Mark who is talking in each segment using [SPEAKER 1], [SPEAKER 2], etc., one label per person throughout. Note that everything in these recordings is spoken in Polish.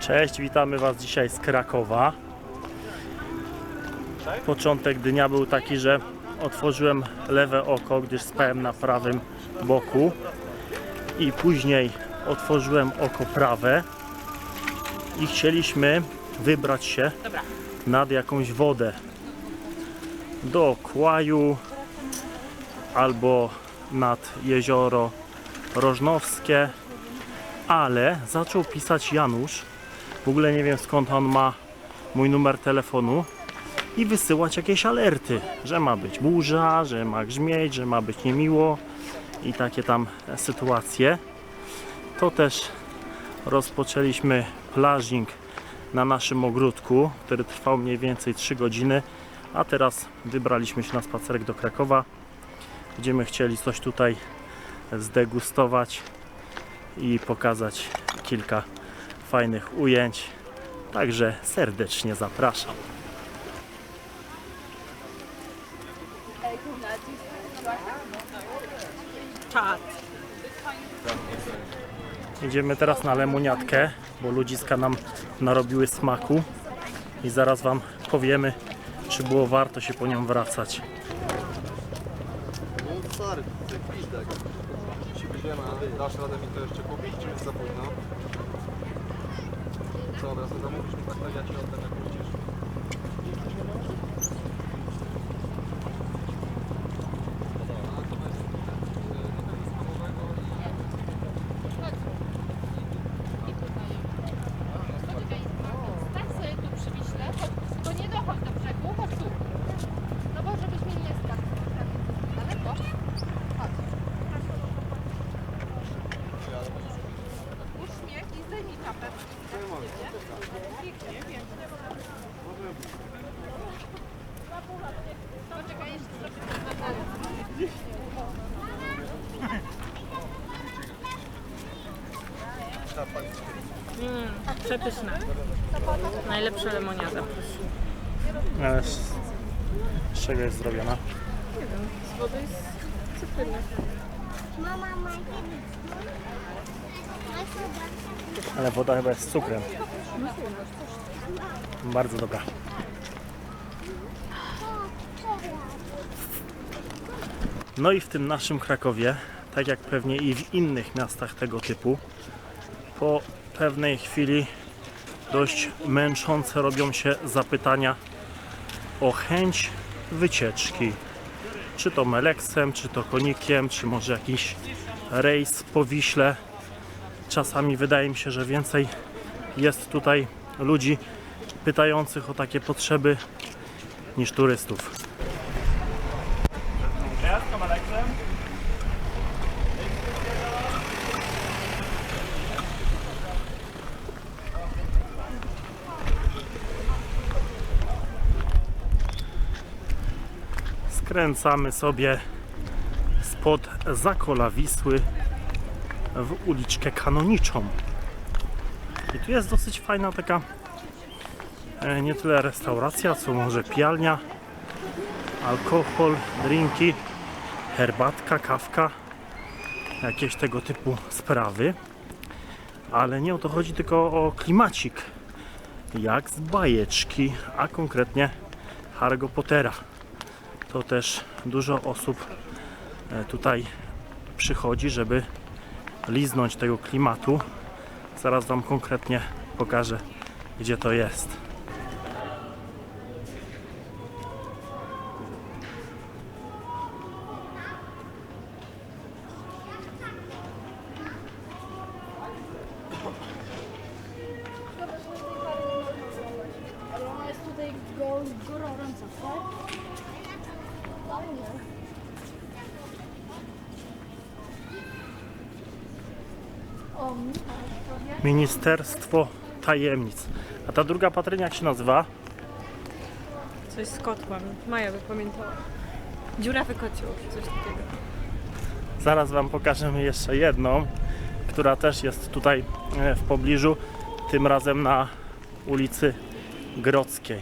[SPEAKER 1] Cześć, witamy Was dzisiaj z Krakowa. Początek dnia był taki, że otworzyłem lewe oko, gdyż spałem na prawym boku i później otworzyłem oko prawe i chcieliśmy wybrać się nad jakąś wodę do Kłaju albo nad jezioro Rożnowskie, ale zaczął pisać Janusz. W ogóle nie wiem skąd on ma mój numer telefonu i wysyłać jakieś alerty, że ma być burza, że ma grzmieć, że ma być niemiło i takie tam sytuacje. To też rozpoczęliśmy plażing na naszym ogródku, który trwał mniej więcej 3 godziny, a teraz wybraliśmy się na spacerek do Krakowa. Będziemy chcieli coś tutaj zdegustować i pokazać kilka fajnych ujęć. Także serdecznie zapraszam. Idziemy teraz na lemoniatkę, bo ludziska nam narobiły smaku i zaraz Wam powiemy, czy było warto się po nią wracać.
[SPEAKER 2] No dasz radę mi to jeszcze kupić, czy? Dobra, to zamówisz mi tak, to ja ci oddam jak wrócisz.
[SPEAKER 3] Tak sobie tu przywiśle, chodź, to nie dochodź do brzegu, chodź tu. No bo żebyśmy nie spadli. Daleko? Chodź. Uśmiech i zdejmij czapę. Pięknie, wiem. Poczekaj, jeszcze trochę.
[SPEAKER 4] Mm, przepyszne. Najlepsza lemoniada.
[SPEAKER 1] Ale z, z czego jest zrobiona?
[SPEAKER 4] Nie wiem, z wody jest cytryny.
[SPEAKER 5] Mama ma
[SPEAKER 1] Ale woda chyba jest z cukrem. Bardzo dobra. No i w tym naszym Krakowie, tak jak pewnie i w innych miastach tego typu, po pewnej chwili dość męczące robią się zapytania o chęć wycieczki. Czy to meleksem, czy to konikiem, czy może jakiś rejs po Wiśle. Czasami wydaje mi się, że więcej jest tutaj ludzi pytających o takie potrzeby niż turystów. Skręcamy sobie spod Zakola Wisły w uliczkę Kanoniczą. I tu jest dosyć fajna taka e, nie tyle restauracja, co może pijalnia, alkohol, drinki, herbatka, kawka, jakieś tego typu sprawy. Ale nie o to chodzi, tylko o klimacik. Jak z bajeczki, a konkretnie Harry Pottera. To też dużo osób e, tutaj przychodzi, żeby liznąć tego klimatu. Zaraz Wam konkretnie pokażę, gdzie to jest.
[SPEAKER 5] Tak? Fajnie. O, Michał, powie.
[SPEAKER 1] Ministerstwo Tajemnic. A ta druga patrynia jak się nazywa?
[SPEAKER 4] Coś z kotłem. Maja by pamiętała. Dziurawy kocioł, coś takiego.
[SPEAKER 1] Zaraz Wam pokażemy jeszcze jedną, która też jest tutaj e, w pobliżu, tym razem na ulicy Grodzkiej.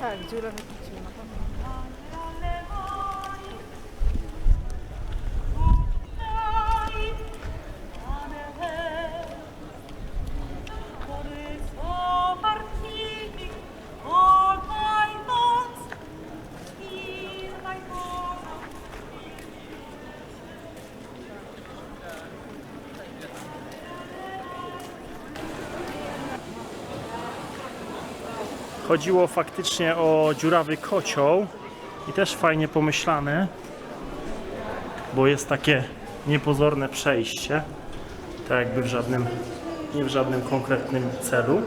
[SPEAKER 4] Tak, dziurawy kocioł.
[SPEAKER 1] Chodziło faktycznie o dziurawy kocioł i też fajnie pomyślane, bo jest takie niepozorne przejście, tak jakby w żadnym, nie w żadnym konkretnym celu.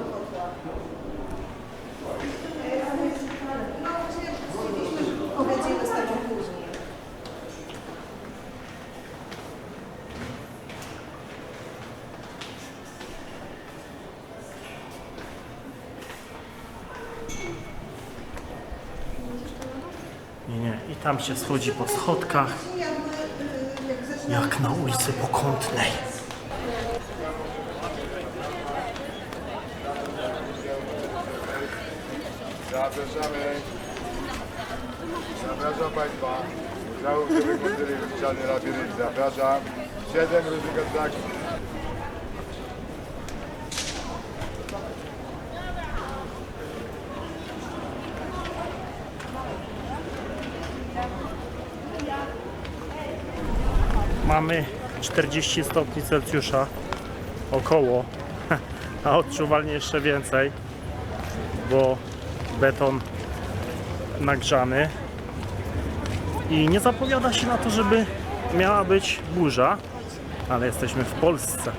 [SPEAKER 1] Nie, nie. I tam się schodzi po schodkach, jak na ulicy Pokątnej.
[SPEAKER 6] Zapraszamy. Zapraszam Państwa. Udziału w wykonaniu wyliczany labirynt. Zapraszam. Siedem różnych atrakcji.
[SPEAKER 1] Mamy 40 stopni Celsjusza około, a odczuwalnie jeszcze więcej, bo beton nagrzany i nie zapowiada się na to, żeby miała być burza, ale jesteśmy w Polsce.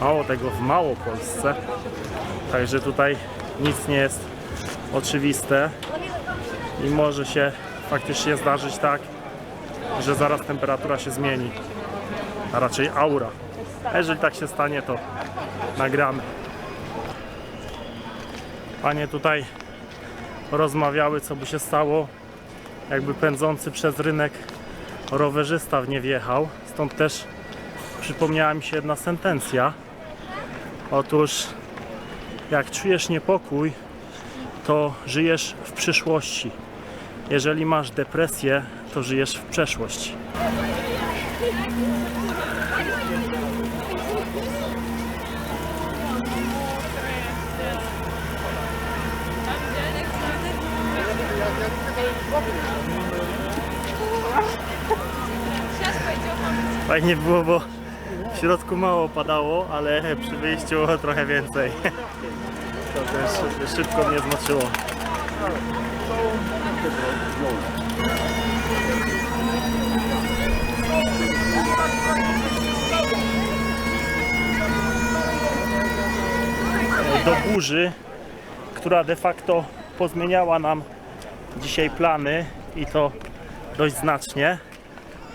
[SPEAKER 1] Mało tego, w Małopolsce. Także tutaj nic nie jest oczywiste i może się faktycznie zdarzyć tak, że zaraz temperatura się zmieni, a raczej aura. A jeżeli tak się stanie, to nagramy. Panie tutaj rozmawiały, co by się stało, jakby pędzący przez rynek rowerzysta w nie wjechał. Stąd też przypomniała mi się jedna sentencja. Otóż, jak czujesz niepokój, to żyjesz w przyszłości. Jeżeli masz depresję, to żyjesz w przeszłości. Fajnie było, bo w środku mało padało, ale przy wyjściu trochę więcej. To też szybko mnie zmoczyło. Do burzy, która de facto pozmieniała nam dzisiaj plany i to dość znacznie.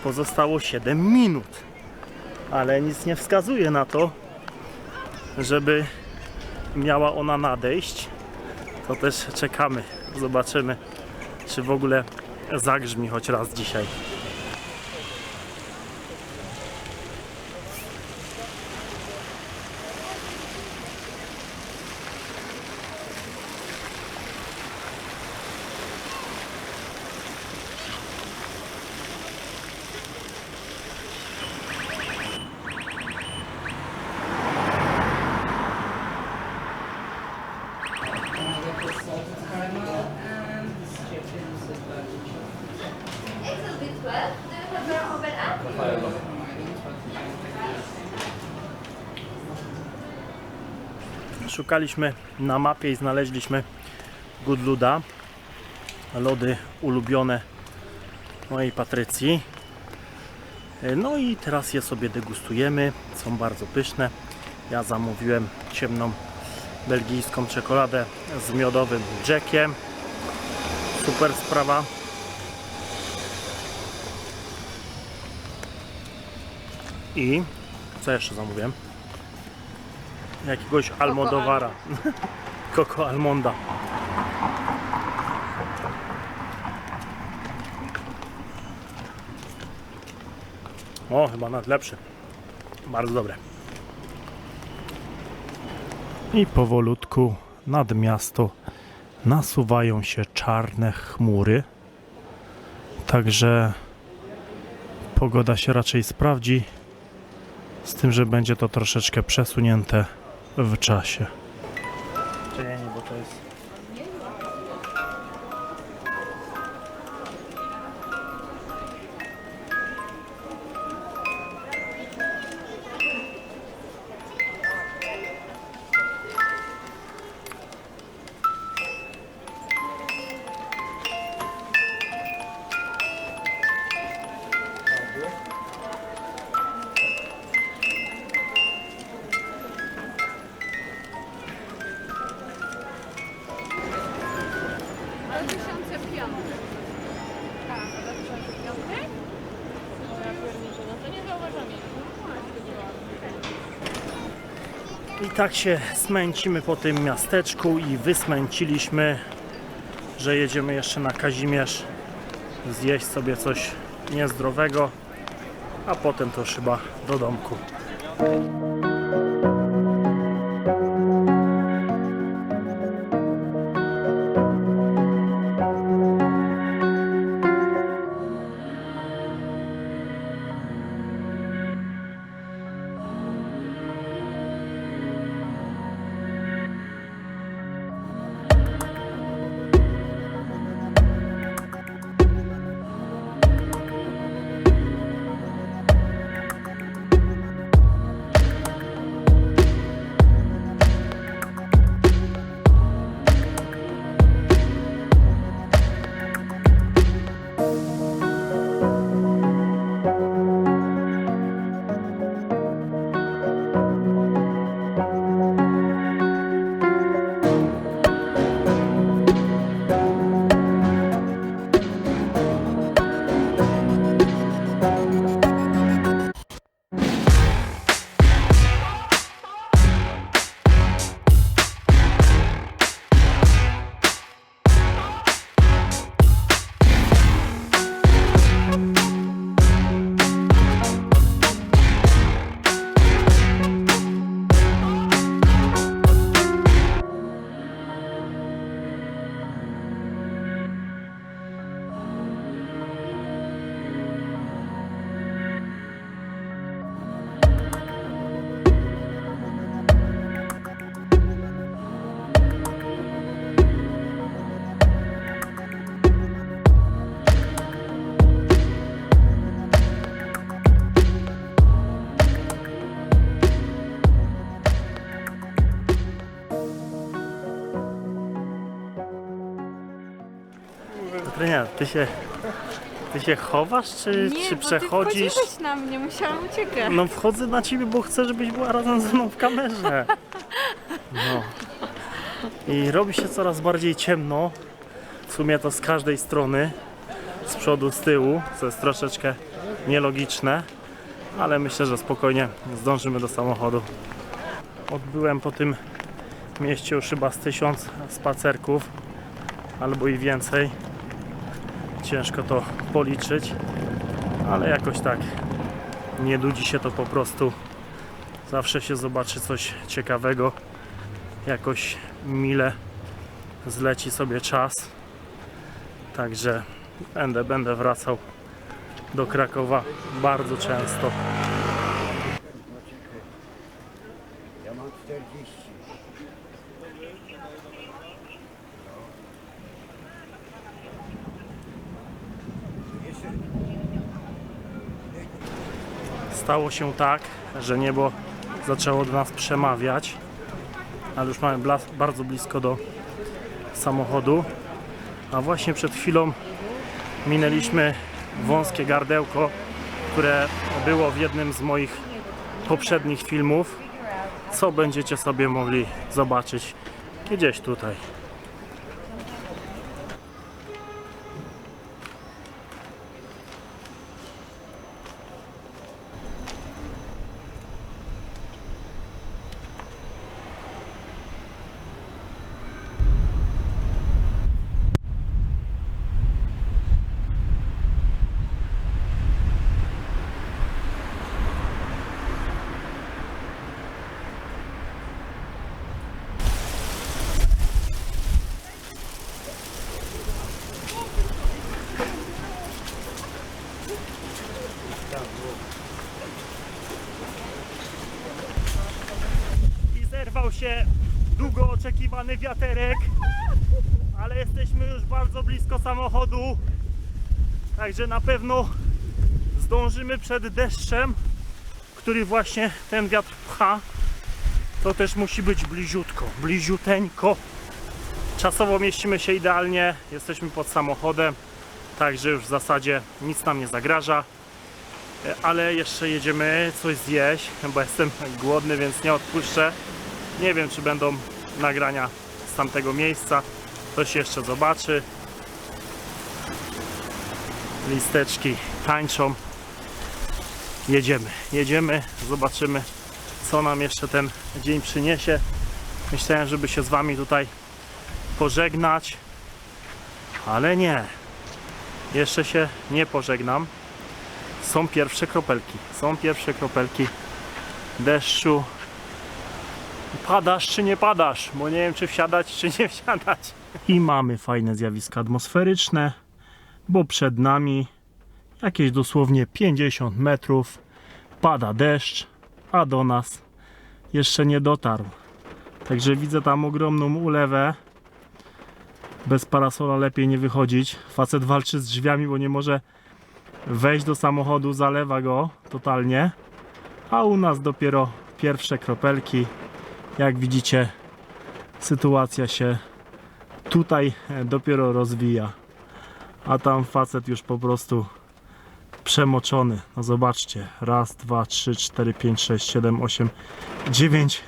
[SPEAKER 1] Pozostało 7 minut, ale nic nie wskazuje na to, żeby miała ona nadejść. To też czekamy, zobaczymy, czy w ogóle zagrzmi choć raz dzisiaj. Szukaliśmy na mapie i znaleźliśmy Goodluda. Lody ulubione mojej Patrycji. No i teraz je sobie degustujemy. Są bardzo pyszne. Ja zamówiłem ciemną belgijską czekoladę z miodowym jackiem. Super sprawa. I co jeszcze zamówiłem? Jakiegoś almodowara. Coco almonda. O, chyba nawet lepszy. Bardzo dobre. I powolutku nad miasto nasuwają się czarne chmury. Także pogoda się raczej sprawdzi. Z tym, że będzie to troszeczkę przesunięte w czasie. I tak się smęcimy po tym miasteczku i wysmęciliśmy, że jedziemy jeszcze na Kazimierz zjeść sobie coś niezdrowego, a potem to już chyba do domku. Trynia, ty się, ty się chowasz, czy,
[SPEAKER 4] Nie,
[SPEAKER 1] czy
[SPEAKER 4] bo
[SPEAKER 1] przechodzisz?
[SPEAKER 4] ty wchodziłeś na mnie, musiałam uciekać.
[SPEAKER 1] No wchodzę na ciebie, bo chcę, żebyś była razem ze mną w kamerze. No. I robi się coraz bardziej ciemno. W sumie to z każdej strony. Z przodu, z tyłu, co jest troszeczkę nielogiczne. Ale myślę, że spokojnie zdążymy do samochodu. Odbyłem po tym mieście już chyba z tysiąc spacerków. Albo i więcej. Ciężko to policzyć. Ale jakoś tak nie nudzi się to po prostu. Zawsze się zobaczy coś ciekawego. Jakoś mile zleci sobie czas. Także będę, będę wracał do Krakowa bardzo często.
[SPEAKER 7] Ja mam 40.
[SPEAKER 1] Stało się tak, że niebo zaczęło do nas przemawiać, ale już mamy bardzo blisko do samochodu. A właśnie przed chwilą minęliśmy wąskie gardełko, które było w jednym z moich poprzednich filmów, co będziecie sobie mogli zobaczyć gdzieś tutaj. i zerwał się długo oczekiwany wiaterek, ale jesteśmy już bardzo blisko samochodu, także na pewno zdążymy przed deszczem, który właśnie ten wiatr pcha. To też musi być bliziutko, bliziuteńko. Czasowo mieścimy się idealnie, jesteśmy pod samochodem, także już w zasadzie nic nam nie zagraża. E, ale jeszcze jedziemy coś zjeść, bo jestem głodny, więc nie odpuszczę. Nie wiem, czy będą nagrania z tamtego miejsca. To się jeszcze zobaczy. Listeczki tańczą. Jedziemy, jedziemy, zobaczymy co nam jeszcze ten dzień przyniesie. Myślałem, żeby się z Wami tutaj pożegnać, ale nie. Jeszcze się nie pożegnam. Są pierwsze kropelki. Są pierwsze kropelki deszczu. Padasz czy nie padasz? Bo nie wiem, czy wsiadać, czy nie wsiadać. I mamy fajne zjawiska atmosferyczne, bo przed nami jakieś dosłownie 50 metrów pada deszcz, a do nas jeszcze nie dotarł. Także widzę tam ogromną ulewę. Bez parasola lepiej nie wychodzić. Facet walczy z drzwiami, bo nie może wejść do samochodu, zalewa go totalnie. A u nas dopiero pierwsze kropelki. Jak widzicie, sytuacja się tutaj e, dopiero rozwija. A tam facet już po prostu przemoczony. No zobaczcie. Raz, dwa, trzy, cztery, pięć, sześć, siedem, osiem, dziewięć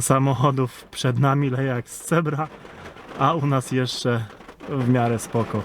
[SPEAKER 1] samochodów przed nami leje jak z cebra, a u nas jeszcze w miarę spoko.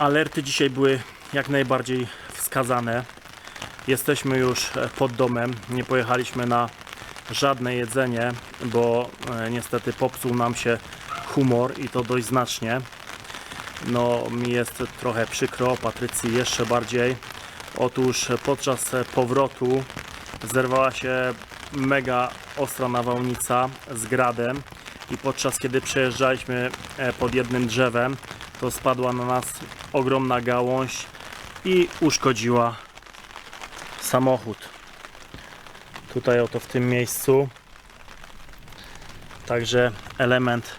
[SPEAKER 1] Alerty dzisiaj były jak najbardziej wskazane. Jesteśmy już e, pod domem. Nie pojechaliśmy na żadne jedzenie, bo e, niestety popsuł nam się humor i to dość znacznie. No, mi jest trochę przykro, Patrycji jeszcze bardziej. Otóż e, podczas powrotu zerwała się mega ostra nawałnica z gradem i podczas kiedy przejeżdżaliśmy pod jednym drzewem, to spadła na nas ogromna gałąź i uszkodziła samochód. Tutaj oto w tym miejscu. Także element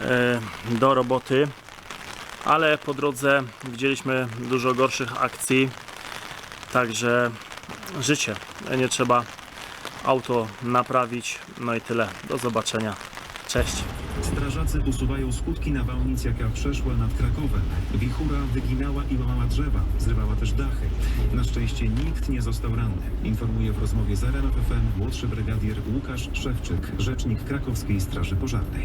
[SPEAKER 1] e, do roboty. Ale po drodze widzieliśmy dużo gorszych akcji. Także życie. Nie trzeba auto naprawić. No i tyle. Do zobaczenia. Cześć.
[SPEAKER 8] Strażacy usuwają skutki nawałnic, jaka przeszła nad Krakowem. Wichura wyginała i łamała drzewa, zrywała też dachy. Na szczęście nikt nie został ranny. Informuje w rozmowie z RMF FM młodszy brygadier Łukasz Szewczyk, rzecznik krakowskiej Straży Pożarnej.